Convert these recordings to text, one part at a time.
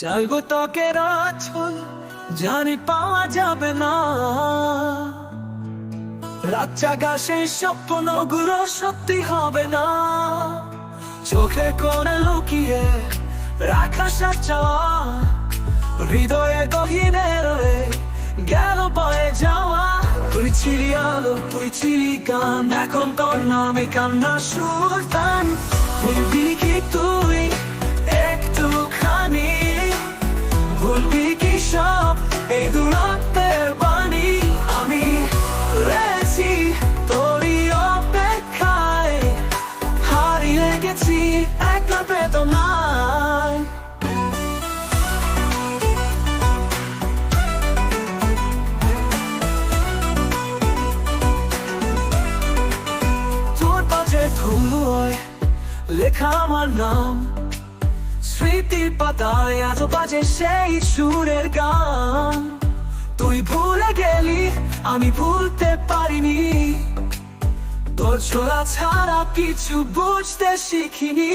চাইব তোকে রাছল জানি পাওয়া যাবে না। রাত জাগা সেই স্বপ্নগুলো সত্যি হবে না। চোখে করে লুকিয়ে রাখা সাচা হৃদয়ে গহীনে রয়ে গেল বয়ে যাওয়া। তুই ছিলি আলো তুই ছিলি গান, এখন তোর নামে কান্না সুলতান ভুলবি কি তুই কি সব এই দূরত্বের বাণী আমি রয়েছি তোরই অপেক্ষায়। হারিয়ে গেছি একলা বেদনায়। লেখা আমার নাম। স্মৃতির পাতায় এত বাজে সেই সুরের গান। তুই ভুলে গেলি, আমি ভুলতে পারিনি। তোর ছোড়া ছাড়া কিছু বুঝতে শিখিনি।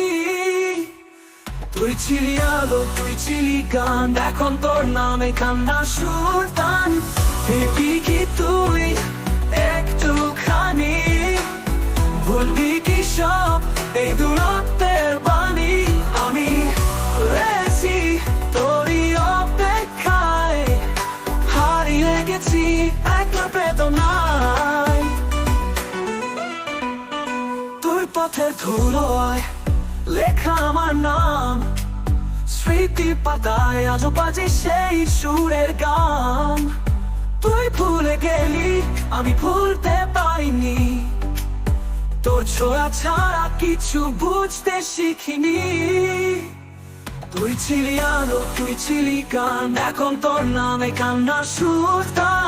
তুই ছিলি আলো, তুই ছিলি গান, এখন তোর নামে কান্না সুলতান ভেবি কি তুই, একটুখানি ভুলবি কি সব? এই দূরত্বের তোর ধুলোয় লেখা আমার নাম। স্মৃতি পাতায় বাজে সেই সুরের গান। তুই ভুলে গেলি, আমি ভুলতে পারিনি তোর ছোঁয়া ছাড়া কিছু বুঝতে শিখিনি। তুই ছিলি আলো, তুই ছিলি গান, এখন তোর নামে কান্না সুলতান